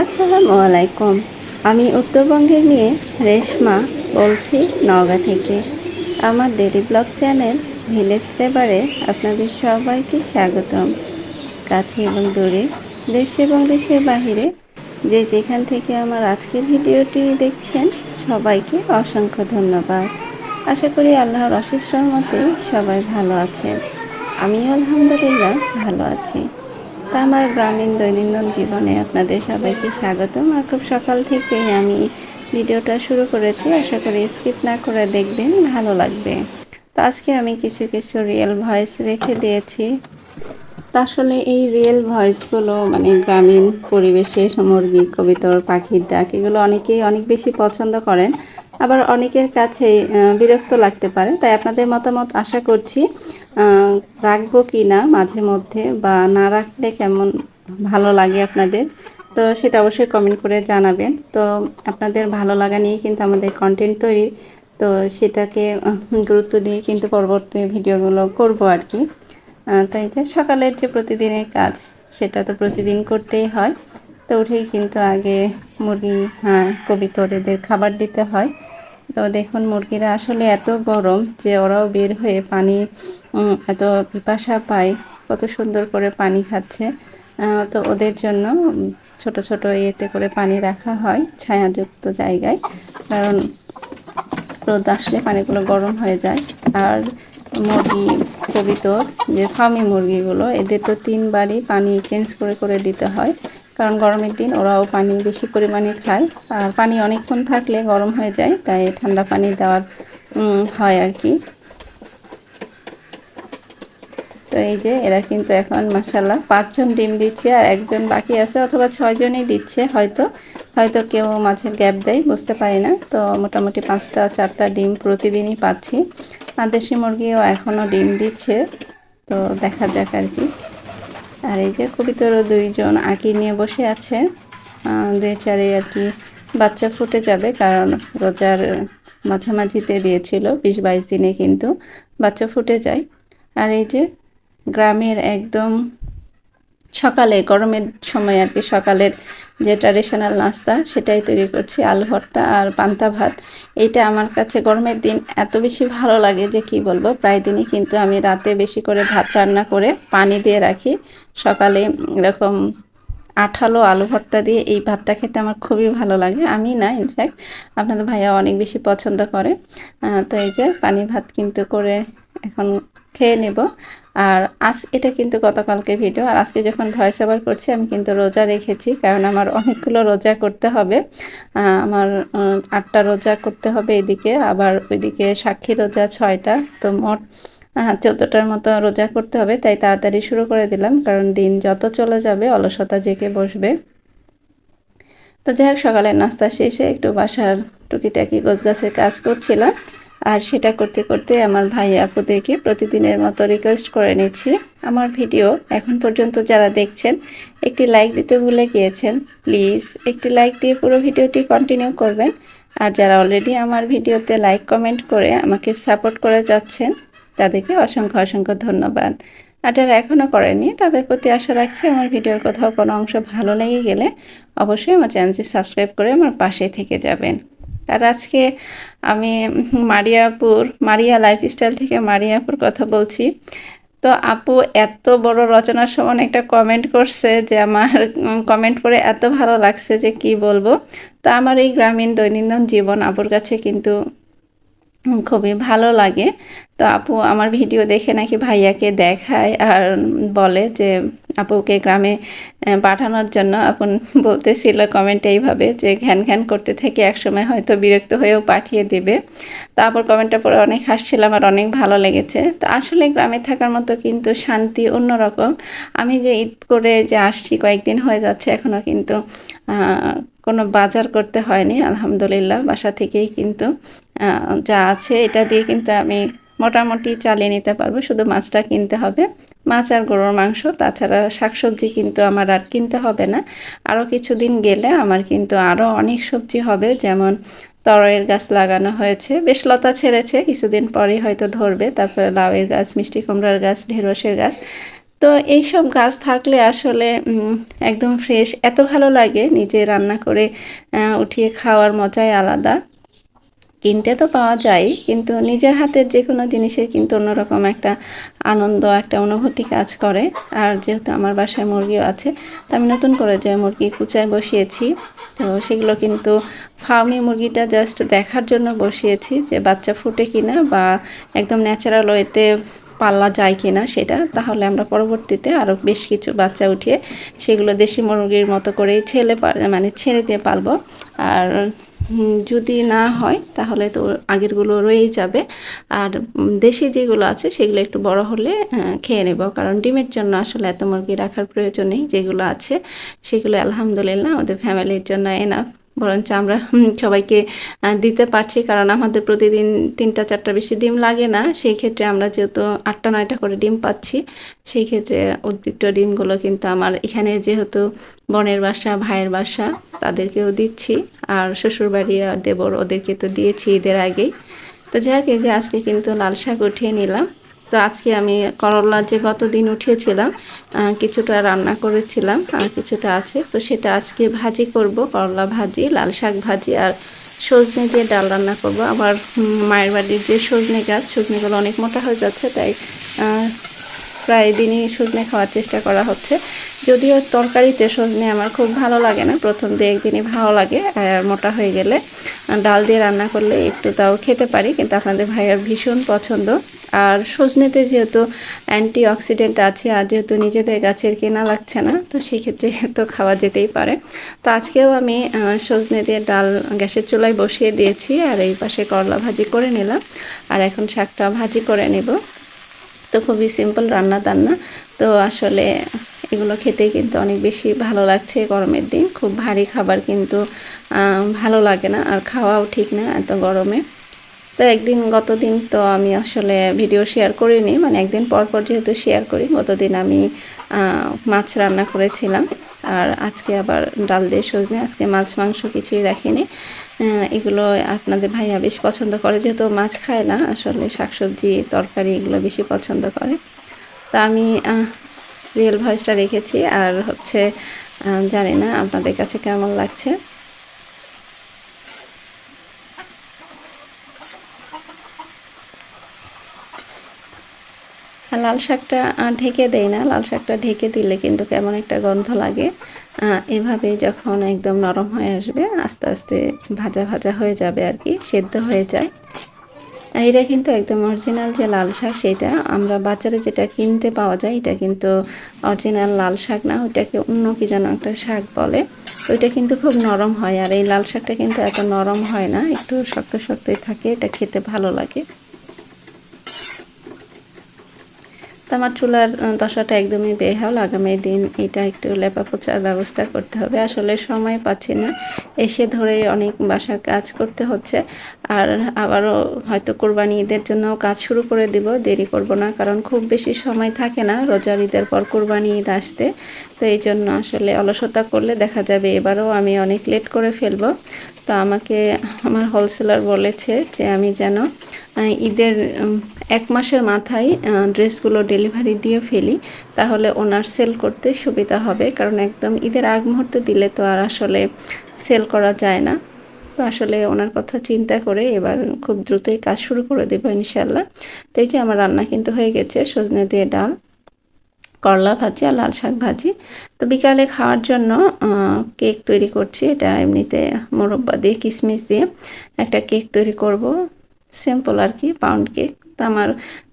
আসসালামু আলাইকুম আমি উত্তরবঙ্গের মেয়ে রেশমা বলছি নওগাঁ থেকে। আমার ডেলি ব্লগ চ্যানেল ভিলেজ ফ্লেভারে আপনাদের সবাইকে স্বাগতম। কাছে এবং দূরে, দেশ এবং দেশের বাহিরে যে যেখান থেকে আমার আজকের ভিডিওটি দেখছেন, সবাইকে অসংখ্য ধন্যবাদ। আশা করি আল্লাহর অশেষ রহমতে সবাই ভালো আছেন। আমিও আলহামদুলিল্লাহ ভালো আছি। তা আমার গ্রামীণ দৈনন্দিন জীবনে আপনাদের সবাইকে স্বাগতম আর খুব সকাল থেকেই আমি ভিডিওটা শুরু করেছি। আশা করি স্কিপ না করে দেখবেন, ভালো লাগবে। তো আজকে আমি কিছু কিছু রিয়েল ভয়েস রেখে দিয়েছি। তা আসলে এই রিয়েল ভয়েসগুলো মানে গ্রামীণ পরিবেশে মুরগি কবিতর, পাখির ডাক, এগুলো অনেকেই অনেক বেশি পছন্দ করেন। আবার অনেকের কাছে বিরক্ত লাগতে পারে। তাই আপনাদের মতামত আশা করছি রাখব কি না মাঝে মধ্যে বা না রাখলে কেমন ভালো লাগে আপনাদের? তো সেটা অবশ্যই কমেন্ট করে জানাবেন। তো আপনাদের ভালো লাগা নিয়ে কিন্তু আমাদের কন্টেন্ট তৈরি। তো সেটাকে গুরুত্ব দিয়ে কিন্তু পরবর্তী ভিডিওগুলো করব আর কি তাই যে সকালের যে প্রতিদিনের কাজ, সেটা তো প্রতিদিন করতেই হয়। তো উঠেই কিন্তু আগে মুরগি হ্যাঁ কবিতরেদের খাবার দিতে হয়। তো দেখুন, মুরগিরা আসলে এত গরম যে ওরাও বের হয়ে পানি এত পিপাসা পায়, কত সুন্দর করে পানি খাচ্ছে। তো ওদের জন্য ছোট ছোট ইয়েতে করে পানি রাখা হয়, ছায়াযুক্ত জায়গায়। কারণ রোদ আসলে পানিগুলো গরম হয়ে যায়। আর মুরগি, কবিতর, যে ফার্মি মুরগিগুলো, এদের তো তিনবারই পানি চেঞ্জ করে করে দিতে হয়। কারণ গরমের দিন ওরাও পানি বেশি পরিমাণে খায়। আর পানি অনেকক্ষণ থাকলে গরম হয়ে যায়, তাই ঠান্ডা পানি দেওয়ার হয় আর কি। তো এই যে এরা কিন্তু এখন মাসাল্লাহ পাঁচজন ডিম দিচ্ছে আর একজন বাকি আছে অথবা ছয়জনই দিচ্ছে হয়তো। হয়তো কেউ মাঝে গ্যাপ দেয়, বুঝতে পারি না। তো মোটামুটি পাঁচটা, চারটা ডিম প্রতিদিনই পাচ্ছি। আর দেশি মুরগিও এখনও ডিম দিচ্ছে। তো দেখা যাক আর কি। আর এই যে কবিতর দুইজন আঁকি নিয়ে বসে আছে দুই চারে আর কি বাচ্চা ফুটে যাবে, কারণ রোজার মাঝামাঝিতে দিয়েছিল, বিশ বাইশ দিনে কিন্তু বাচ্চা ফুটে যায়। আর এই যে গ্রামের একদম সকালে, গরমের সময় আর কি সকালের যে ট্র্যাডিশনাল নাস্তা সেটাই তৈরি করছি, আলু ভর্তা আর পান্তা ভাত। এইটা আমার কাছে গরমের দিন এত বেশি ভালো লাগে যে কি বলব, প্রায় দিনই কিন্তু আমি রাতে বেশি করে ভাত রান্না করে পানি দিয়ে রাখি। সকালে এরকম আঠালো আলু ভর্তা দিয়ে এই ভাতটা খেতে আমার খুবই ভালো লাগে। আমি না ইনফ্যাক্ট আপনাদের ভাইয়া অনেক বেশি পছন্দ করে। তো এই যে পানি ভাত কিন্তু করে এখন খেয়ে নেব। আর আজ এটা কিন্তু গতকালকের ভিডিও আর আজকে যখন ভয়েস ওভার করছি, আমি কিন্তু রোজা রেখেছি, কারণ আমার অনেকগুলো রোজা করতে হবে। আমার আটটা রোজা করতে হবে এদিকে, আবার ওইদিকে সাক্ষী রোজা ছয়টা। তো মোট চোদ্দোটার মতো রোজা করতে হবে, তাই তাড়াতাড়ি শুরু করে দিলাম, কারণ দিন যত চলে যাবে, অলসতা জেগে বসবে। তো যাই হোক, সকালের নাস্তা শেষে একটু বাসার টুকিটাকি গাছের কাজ করছিলাম। আর সেটা করতে করতে আমার ভাই আপুদেরকে প্রতিদিনের মতো রিকোয়েস্ট করে নিচ্ছি। আমার ভিডিও এখন পর্যন্ত যারা দেখছেন, একটি লাইক দিতে ভুলে গিয়েছেন প্লিজ একটি লাইক দিয়ে পুরো ভিডিওটি কন্টিনিউ করবেন। আর যারা অলরেডি আমার ভিডিওতে লাইক কমেন্ট করে আমাকে সাপোর্ট করে যাচ্ছেন, তাদেরকে অসংখ্য অসংখ্য ধন্যবাদ। আর যারা এখনও করেনি তাদের প্রতি আশা রাখছি আমার ভিডিওর কোথাও কোনো অংশ ভালো লেগে গেলে অবশ্যই আমার চ্যানেলটি সাবস্ক্রাইব করে আমার পাশে থেকে যাবেন। আর আজকে আমি মারিয়াপুর, মারিয়া লাইফস্টাইল থেকে মারিয়াপুর কথা বলছি। তো আপু, এত বড় রচনার সমান একটা কমেন্ট করছে যে আমার কমেন্ট পড়ে এত ভালো লাগছে যে কি বলব। তো আমার এই গ্রামীণ দৈনন্দিন জীবন আপুর কাছে কিন্তু খুবই ভালো লাগে। তো আপু আমার ভিডিও দেখে নাকি ভাইয়াকে দেখায় আর বলে যে, আপুকে গ্রামে পাঠানোর জন্য আপন বলতেছিল কমেন্ট এইভাবে যে, ঘ্যান ঘ্যান করতে থেকে একসময় হয়তো বিরক্ত হয়েও পাঠিয়ে দেবে। তো আপুর কমেন্টটা পরে অনেক হাসছিলাম আর অনেক ভালো লেগেছে। তো আসলে গ্রামে থাকার মতো কিন্তু শান্তি অন্যরকম। আমি যে ঈদ করে যে আসছি, কয়েকদিন হয়ে যাচ্ছে এখনও কিন্তু কোনো বাজার করতে হয়নি, আলহামদুলিল্লাহ। বাসা থেকেই কিন্তু যা আছে এটা দিয়ে কিন্তু আমি মোটামুটি চালিয়ে নিতে পারব, শুধু মাছটা কিনতে হবে। মাছ আর গরুর মাংস, তাছাড়া শাকসবজি কিন্তু আমার আর কিনতে হবে না। আরও কিছুদিন গেলে আমার কিন্তু আরও অনেক সবজি হবে, যেমন তরয়ের গাছ লাগানো হয়েছে, বেশ লতা ছেড়েছে, কিছুদিন পরেই হয়তো ধরবে, তারপরে লাউয়ের গাছ, মিষ্টি কুমড়ার গাছ, ঢেঁড়সের গাছ। তো এইসব গাছ থাকলে আসলে একদম ফ্রেশ এত ভালো লাগে, নিজে রান্না করে উঠিয়ে খাওয়ার মজাই আলাদা। কিনতে তো পাওয়া যায়, কিন্তু নিজের হাতের যে কোনো জিনিসের কিন্তু অন্যরকম একটা আনন্দ, একটা অনুভূতি কাজ করে। আর যেহেতু আমার বাসায় মুরগিও আছে, তো আমি নতুন করে যে মুরগি কুচায় বসিয়েছি, তো সেগুলো কিন্তু ফার্মি মুরগিটা জাস্ট দেখার জন্য বসিয়েছি যে বাচ্চা ফুটে কিনা বা একদম ন্যাচারাল ওয়েতে পাল্লা যায় কিনা সেটা, তাহলে আমরা পরবর্তীতে আরও বেশ কিছু বাচ্চা উঠিয়ে সেগুলো দেশি মুরগির মতো করেই ছেলে মানে ছেড়ে দিয়ে পালবো। আর যদি না হয়, তাহলে তো আগেরগুলো রয়েই যাবে। আর দেশি যেগুলো আছে, সেগুলো একটু বড় হলে খেয়ে নেব। কারণ ডিমের জন্য আসলে এত মুরগি রাখার প্রয়োজন নেই, যেগুলো আছে, সেগুলো আলহামদুলিল্লাহ আমাদের ফ্যামিলির জন্য এনাফ বরঞ্চ আমরা সবাইকে দিতে পারছি। কারণ আমাদের প্রতিদিন তিনটা, চারটা বেশি ডিম লাগে না। সেই ক্ষেত্রে আমরা যেহেতু আটটা, নয়টা করে ডিম পাচ্ছি, সেই ক্ষেত্রে উদ্বৃত্ত ডিমগুলো কিন্তু আমার এখানে যেহেতু বোনের বাসা, ভাইয়ের বাসা, তাদেরকেও দিচ্ছি। আর শ্বশুরবাড়ি আর দেবর ওদেরকে তো দিয়েছি ঈদের আগেই। তো যাক এই যে আজকে কিন্তু লাল শাক উঠিয়ে নিলাম। তো আজকে আমি করলা যে গত দিন উঠিয়েছিলাম কিছুটা রান্না করেছিলাম, আর কিছুটা আছে। তো সেটা আজকে ভাজি করব, করলা ভাজি, লাল শাক ভাজি আর সজনে দিয়ে ডাল রান্না করব। আবার মায়ের বাড়ির যে সজনে গাছ, সজনেগুলো অনেক মোটা হয়ে যাচ্ছে, তাই প্রায় দিনই সজনে খাওয়ার চেষ্টা করা হচ্ছে। যদিও তরকারিতে সজনে আমার খুব ভালো লাগে না, প্রথম দু একদিনই ভালো লাগে, আর মোটা হয়ে গেলে ডাল দিয়ে রান্না করলে একটু তাও খেতে পারি, কিন্তু আপনাদের ভাইয়ার ভীষণ পছন্দ। আর সজনেতে যেহেতু অ্যান্টি অক্সিডেন্ট আছে আর যেহেতু নিজেদের গাছের কেনা লাগছে না, তো সেই ক্ষেত্রে তো খাওয়া যেতেই পারে। তো আজকেও আমি সজনে দিয়ে ডাল গ্যাসের চুলায় বসিয়ে দিয়েছি আর এই পাশে করলা ভাজি করে নিলাম। আর এখন শাকটা ভাজি করে নেব। তো খুবই সিম্পল রান্না টান্না তো আসলে এগুলো খেতে কিন্তু অনেক বেশি ভালো লাগছে গরমের দিন। খুব ভারী খাবার কিন্তু ভালো লাগে না। আর খাওয়াও ঠিক না এত গরমে। তো একদিন, গতদিন তো আমি আসলে ভিডিও শেয়ার করিনি। মানে একদিন পর পর যেহেতু শেয়ার করি, গতদিন আমি মাছ রান্না করেছিলাম। আর আজকে আবার ডাল দিয়ে সজনে, আজকে মাছ, মাংস কিছুই রাখিনি। এগুলো আপনাদের ভাইয়া বেশ পছন্দ করে, যেহেতু মাছ খায় না, আসলে শাকসবজি, তরকারি এগুলো বেশি পছন্দ করে। তা আমি রিয়েল ভয়েসটা রেখেছি। আর হচ্ছে জানি না আপনাদের কাছে কেমন লাগছে। লাল শাকটা ঢেকে দেই না। লাল শাকটা ঢেকে দিলে কিন্তু কেমন একটা গন্ধ লাগে। এভাবে যখন একদম নরম হয়ে আসবে, আস্তে আস্তে ভাজা ভাজা হয়ে যাবে আর কি, সেদ্ধ হয়ে যায়। এটা কিন্তু একদম অরিজিনাল যে লাল শাক সেটা আমরা বাজারে যেটা কিনতে পাওয়া যায়, এটা কিন্তু অরিজিনাল লাল শাক না, ওইটাকে অন্য কি যেন একটা শাক বলে। ওইটা কিন্তু খুব নরম হয়, আর এই লাল শাকটা কিন্তু এত নরম হয় না, একটু শক্ত শক্তই থাকে, এটা খেতে ভালো লাগে। তো আমার চুলার দশাটা একদমই বেহাল। আগামী দিন এটা একটু লেপা পোছার ব্যবস্থা করতে হবে। আসলে সময় পাচ্ছি না। এসে ধরে অনেক বাসার কাজ করতে হচ্ছে। আর আবারও হয়তো কোরবানি ঈদের জন্য কাজ শুরু করে দিব। দেরি করব না, কারণ খুব বেশি সময় থাকে না রোজার ঈদের পর কোরবানি ঈদ আসতে। তো এই জন্য আসলে অলসতা করলে দেখা যাবে এবারও আমি অনেক লেট করে ফেলব। তো আমাকে আমার হোলসেলার বলেছে যে আমি যেন ঈদের এক মাসের মাথায় ড্রেসগুলো ডেলিভারি দিয়ে ফেলি, তাহলে ওনার সেল করতে সুবিধা হবে। কারণ একদম ঈদের আগ মুহূর্তে দিলে তো আর আসলে সেল করা যায় না। তো আসলে ওনার কথা চিন্তা করে এবার খুব দ্রুতই কাজ শুরু করে দেবো ইনশাল্লাহ তো এই যে আমার রান্না কিন্তু হয়ে গেছে, সজনে দিয়ে ডাল। করলা ভাজি আর লাল শাক ভাজি। তো বিকালে খাওয়ার জন্য কেক তৈরি করছি। এটা এমনিতে মোরব্বা দিয়ে কিশমিশ দিয়ে একটা কেক তৈরি করব। সিম্পল আর কি পাউন্ড কেক তো আমার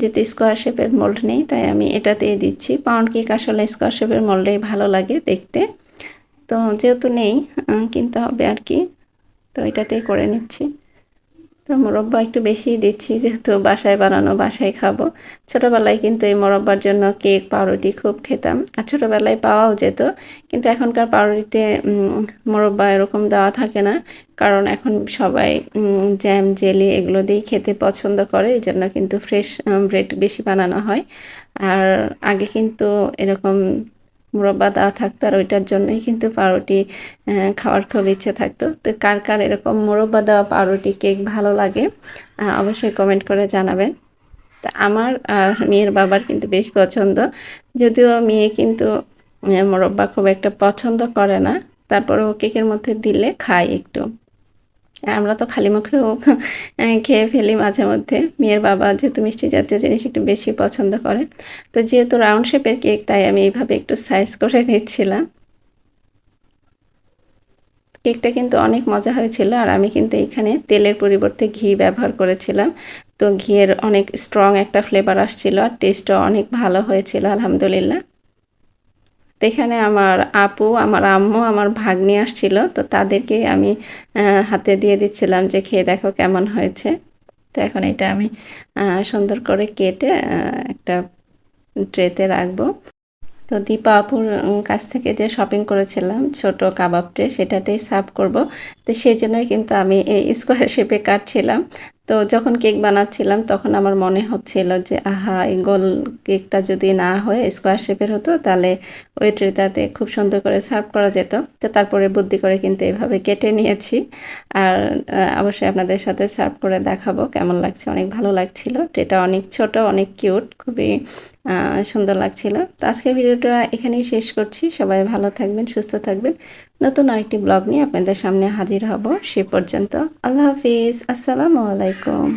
যেহেতু স্কোয়ার শেপের মোল্ড নেই, তাই আমি এটাতেই দিচ্ছি। পাউন্ড কেক আসলে স্কোয়ার শেপের মোল্ডেই ভালো লাগে দেখতে। তো যেহেতু নেই কিনতে হবে আর কি। তো এটাতেই করে নিচ্ছি। তো মোরব্বা একটু বেশিই দিচ্ছি, যেহেতু বাসায় বানানো, বাসায় খাব। ছোটোবেলায় কিন্তু এই মোরব্বার জন্য কেক, পাউরুটি খুব খেতাম। আর ছোটোবেলায় পাওয়াও যেত, কিন্তু এখনকার পাউরুটিতে মোরব্বা এরকম দেওয়া থাকে না। কারণ এখন সবাই জ্যাম, জেলি এগুলো দিয়েই খেতে পছন্দ করে, এই জন্য কিন্তু ফ্রেশ ব্রেড বেশি বানানো হয়। আর আগে কিন্তু এরকম মুরব্বা দেওয়া থাকতো আর ওইটার জন্যই কিন্তু পাউরুটি খাওয়ার খুব ইচ্ছে থাকতো। তো কার কার এরকম মুরব্বা দেওয়া পাউরুটি, কেক ভালো লাগে অবশ্যই কমেন্ট করে জানাবেন। তো আমার আর মেয়ের বাবার কিন্তু বেশ পছন্দ। যদিও মেয়ে কিন্তু মোরব্বা খুব একটা পছন্দ করে না। তারপরেও কেকের মধ্যে দিলে খায় একটু। আমরা তো খালি মুখেও খেয়ে ফেলি মাঝে মধ্যে। মেয়ের বাবা যেহেতু মিষ্টি জাতীয় জিনিস একটু বেশি পছন্দ করে। তো যেহেতু রাউন্ড শেপের কেক তাই আমি এইভাবে একটু সাইজ করে নিচ্ছিলাম। কেকটা কিন্তু অনেক মজা হয়েছিল, আর আমি কিন্তু এখানে তেলের পরিবর্তে ঘি ব্যবহার করেছিলাম। তো ঘিয়ের অনেক স্ট্রং একটা ফ্লেভার আসছিল, আর টেস্টও অনেক ভালো হয়েছিল, আলহামদুলিল্লাহ। তো এখানে আমার আপু, আমার আম্মু, আমার ভাগ্নি আসছিল, তো তাদেরকেই আমি হাতে দিয়ে দিচ্ছিলাম যে, খেয়ে দেখো কেমন হয়েছে। তো এখন এটা আমি সুন্দর করে কেটে একটা ট্রেতে রাখব। তো দীপা আপুর কাছ থেকে যে শপিং করেছিলাম, ছোট কাবাব ট্রে, সেটাতেই সার্ভ করব। তো সেই জন্যই কিন্তু আমি এই স্কোয়ার শেপে কাটছিলাম। তো যখন কেক বানাচ্ছিলাম, তখন আমার মনে হচ্ছিল যে, আহা এই গোল কেকটা যদি না হয়ে স্কোয়ার শেপের হতো, তাহলে ওই ট্রেটাতে খুব সুন্দর করে সার্ভ করা যেত। তো তারপরে বুদ্ধি করে কিন্তু এভাবে কেটে নিয়েছি। আর অবশ্যই আপনাদের সাথে সার্ভ করে দেখাবো কেমন লাগছে। অনেক ভালো লাগছিল। ট্রেটা অনেক ছোট, অনেক কিউট খুবই সুন্দর লাগছিল। তো আজকের ভিডিওটা এখানেই শেষ করছি। সবাই ভালো থাকবেন, সুস্থ থাকবেন। নতুন আরেকটি ব্লগ নিয়ে আপনাদের সামনে হাজির হব সে পর্যন্ত। আল্লাহ হাফিজ। আসসালামু আলাইকুম। 个